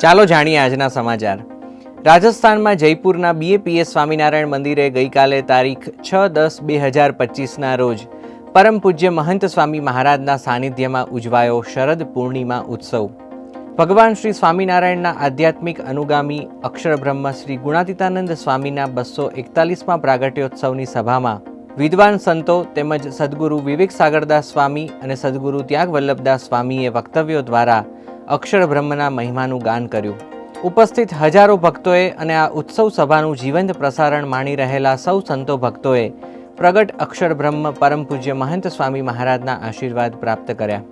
ચાલો જાણીએ આજના સમાચાર. રાજસ્થાનમાં જયપુરના બીએપીએ સ્વામિનારાયણ મંદિરે ગઈકાલે તારીખ છ દસ બે હજાર પચીસના રોજ પરમ પૂજ્ય મહંત સ્વામી મહારાજના સાનિધ્યમાં ઉજવાયો શરદ પૂર્ણિમા ઉત્સવ. ભગવાન શ્રી સ્વામિનારાયણના આધ્યાત્મિક અનુગામી અક્ષરબ્રહ્મ શ્રી ગુણાતીતાનંદ સ્વામીના બસો એકતાલીસમાં પ્રાગટ્યોત્સવની સભામાં વિદ્વાન સંતો તેમજ સદગુરુ વિવેક સાગરદાસ સ્વામી અને સદગુરુ ત્યાગ વલ્લભદાસ સ્વામીએ વક્તવ્યો દ્વારા અક્ષર બ્રહ્મના મહિમાનું ગાન કર્યું. ઉપસ્થિત હજારો ભક્તોએ અને આ ઉત્સવ સભાનું જીવંત પ્રસારણ માણી રહેલા સૌ સંતો ભક્તોએ પ્રગટ અક્ષર બ્રહ્મ પરમ પૂજ્ય મહંત સ્વામી મહારાજના આશીર્વાદ પ્રાપ્ત કર્યા.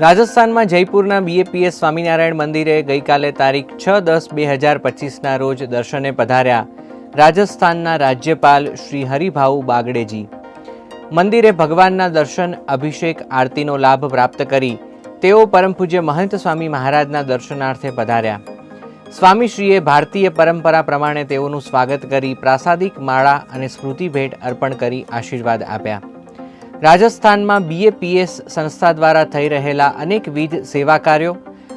રાજસ્થાનમાં જયપુરના બીએપીએસ સ્વામિનારાયણ મંદિરે ગઈકાલે તારીખ છ દસ બે હજાર પચીસના રોજ દર્શને પધાર્યા રાજસ્થાનના રાજ્યપાલ શ્રી હરિભાઉ બાગડેજી. મંદિરે ભગવાનના દર્શન, અભિષેક, આરતીનો લાભ પ્રાપ્ત કરી તેઓ પરમ પૂજ્ય મહંત સ્વામી મહારાજના દર્શનાર્થે પધાર્યા. સ્વામીશ્રીએ ભારતીય પરંપરા પ્રમાણે તેઓનું સ્વાગત કરી પ્રાસાદિક માળા અને સ્મૃતિ ભેટ અર્પણ કરી આશીર્વાદ આપ્યા. રાજસ્થાનમાં બીએપીએસ સંસ્થા દ્વારા થઈ રહેલા અનેકવિધ સેવા કાર્યો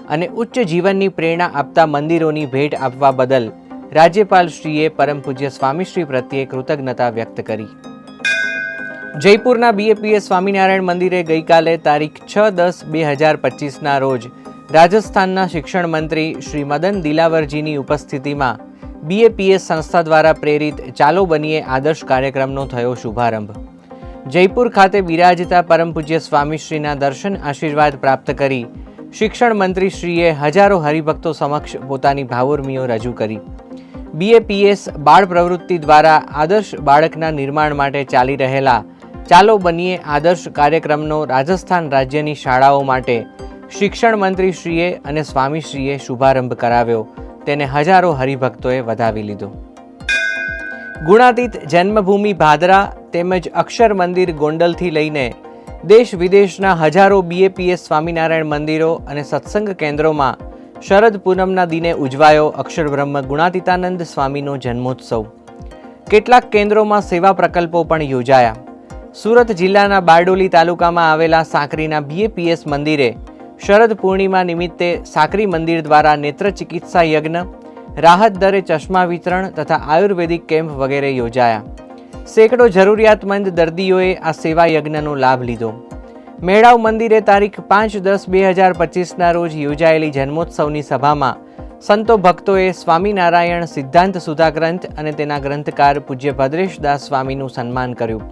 અને ઉચ્ચ જીવનની પ્રેરણા આપતા મંદિરોની ભેટ આપવા બદલ રાજ્યપાલશ્રીએ પરમ પૂજ્ય સ્વામીશ્રી પ્રત્યે કૃતજ્ઞતા વ્યક્ત કરી. જયપુરના બીએપીએસ સ્વામિનારાયણ મંદિરે ગઈકાલે તારીખ છ દસ બે હજાર પચીસના રોજ રાજસ્થાનના શિક્ષણ મંત્રી શ્રી મદન દિલાવરજીની ઉપસ્થિતિમાં બીએપીએસ સંસ્થા દ્વારા પ્રેરિત ચાલો બનીએ આદર્શ કાર્યક્રમનો થયો શુભારંભ. જયપુર ખાતે બિરાજતા પરમ પૂજ્ય સ્વામીશ્રીના દર્શન આશીર્વાદ પ્રાપ્ત કરી શિક્ષણ મંત્રીશ્રીએ હજારો હરિભક્તો સમક્ષ પોતાની ભાવુર્મીઓ રજૂ કરી. બીએપીએસ બાળ પ્રવૃત્તિ દ્વારા આદર્શ બાળકના નિર્માણ માટે ચાલી રહેલા ચાલો બનીએ આદર્શ કાર્યક્રમનો રાજસ્થાન રાજ્યની શાળાઓ માટે. શિક્ષણ મંત્રીશ્રીએ અને સ્વામીશ્રીએ શુભારંભ કરાવ્યો. તેને હજારો હરિભક્તોએ વધાવી લીધો. ગુણાતીત જન્મભૂમિ ભાદરા તેમજ અક્ષર મંદિર ગોંડલથી લઈને દેશ વિદેશના હજારો બીએપીએસ સ્વામિનારાયણ મંદિરો અને સત્સંગ કેન્દ્રોમાં શરદ પૂનમના દિને ઉજવાયો અક્ષરબ્રહ્મ ગુણાતીતાનંદ સ્વામીનો જન્મોત્સવ. કેટલાક કેન્દ્રોમાં સેવા પ્રકલ્પો પણ યોજાયા. સુરત જિલ્લાના બારડોલી તાલુકામાં આવેલા સાંકરીના બીએપીએસ મંદિરે શરદ પૂર્ણિમા નિમિત્તે સાંકરી મંદિર દ્વારા નેત્ર ચિકિત્સા યજ્ઞ, રાહત દરે ચશ્મા વિતરણ તથા આયુર્વેદિક કેમ્પ વગેરે યોજાયા. સેંકડો જરૂરિયાતમંદ દર્દીઓએ આ સેવા યજ્ઞનો લાભ લીધો. મેળાવ મંદિરે તારીખ પાંચ દસ બે હજાર પચીસના રોજ યોજાયેલી જન્મોત્સવની સભામાં સંતો ભક્તોએ સ્વામિનારાયણ સિદ્ધાંત સુધા ગ્રંથ અને તેના ગ્રંથકાર પૂજ્ય ભદ્રેશ દાસ સ્વામીનું સન્માન કર્યું.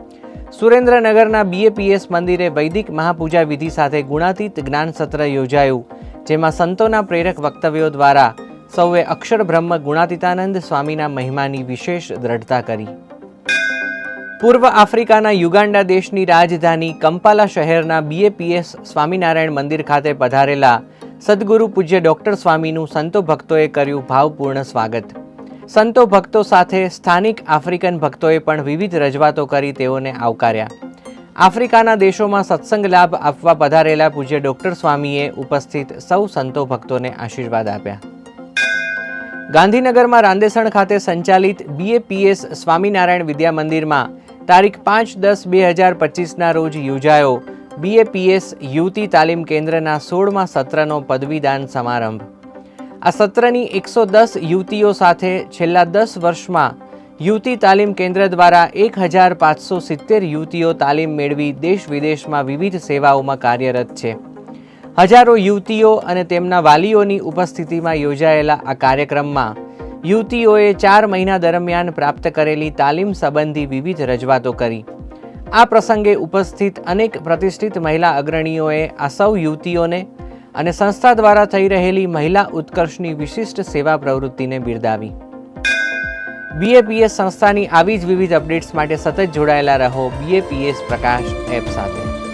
સુરેન્દ્રનગરના બીએપીએસ મંદિરે વૈદિક મહાપૂજા વિધિ સાથે ગુણાતીત જ્ઞાન સત્ર યોજાયું, જેમાં સંતોના પ્રેરક વક્તવ્યો દ્વારા સૌએ અક્ષર બ્રહ્મ ગુણાતીતાનંદ સ્વામીના મહિમાની વિશેષ દ્રઢતા કરી. પૂર્વ આફ્રિકાના યુગાન્ડા દેશની રાજધાની કંપાલા શહેરના બીએપીએસ સ્વામિનારાયણ મંદિર ખાતે પધારેલા સદગુરુ પૂજ્ય ડોક્ટર સ્વામીનું સંતો ભક્તોએ કર્યું ભાવપૂર્ણ સ્વાગત. સંતો ભક્તો સાથે સ્થાનિક આફ્રિકન ભક્તોએ પણ વિવિધ રજૂઆતો કરી તેઓને આવકાર્યા. આફ્રિકાના દેશોમાં સત્સંગ લાભ આપવા પધારેલા પૂજ્ય ડોક્ટર સ્વામીએ ઉપસ્થિત સૌ સંતો ભક્તોને આશીર્વાદ આપ્યા. ગાંધીનગરમાં રાંદેસણ ખાતે સંચાલિત બીએપીએસ સ્વામિનારાયણ વિદ્યા મંદિરમાં તારીખ પાંચ દસ બે હજાર પચીસના રોજ યોજાયો બીએપીએસ યુવતી તાલીમ કેન્દ્રના સોળમાં સત્રનો પદવીદાન સમારંભ. આ સત્રની એકસો દસ યુવતીઓ સાથે છેલ્લા દસ વર્ષમાં યુવતી તાલીમ કેન્દ્ર દ્વારા એક હજાર પાંચસો સિત્તેર યુવતીઓ તાલીમ મેળવી દેશ વિદેશમાં વિવિધ સેવાઓમાં કાર્યરત છે. હજારો યુવતીઓ અને તેમના વાલીઓની ઉપસ્થિતિમાં યોજાયેલા આ કાર્યક્રમમાં યુવતીઓએ ચાર મહિના દરમિયાન પ્રાપ્ત કરેલી તાલીમ સંબંધી વિવિધ રજૂઆતો કરી. આ પ્રસંગે ઉપસ્થિત અનેક પ્રતિષ્ઠિત મહિલા અગ્રણીઓએ આ સૌ યુવતીઓને અને સંસ્થા દ્વારા થઈ રહેલી મહિલા ઉત્કર્ષની વિશિષ્ટ સેવા પ્રવૃત્તિને બિરદાવી. બીએપીએસ સંસ્થાની આવી જ વિવિધ અપડેટ્સ માટે સતત જોડાયેલા રહો બીએપીએસ પ્રકાશ એપ સાથે.